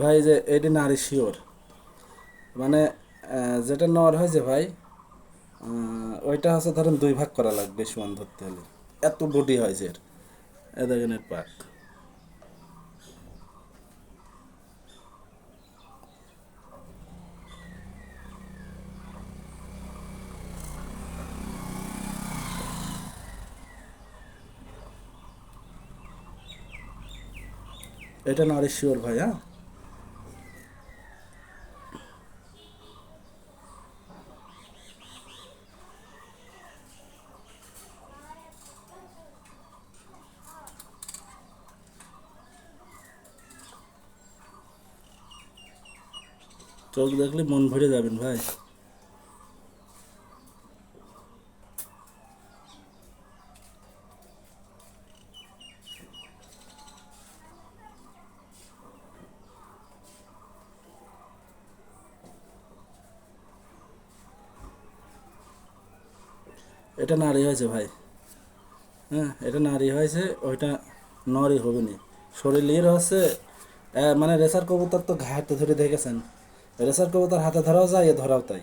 ভাই যে এটি নারী শিওর। মানে যেটা নেওয়ার যে ভাই ওইটা হচ্ছে ধরেন দুই ভাগ করা লাগবে সমান ধরতে হলে। এত বডি হয় যে এ দেখেন এর পাক। এটা নারী শিওর ভাই হ্যাঁ? চোখ দেখলে মন ভরে যাবেন ভাই। এটা নারী হয়েছে ভাই। হ্যাঁ এটা নারী হয়েছে, ওইটা নরই হবে নি। শরীরের হচ্ছে মানে রেসার কবুতর তো ঘাটতে ধরে দেখেছেন। রেসার কবুতর হাতে ধরাও যায় এ ধরাও তাই।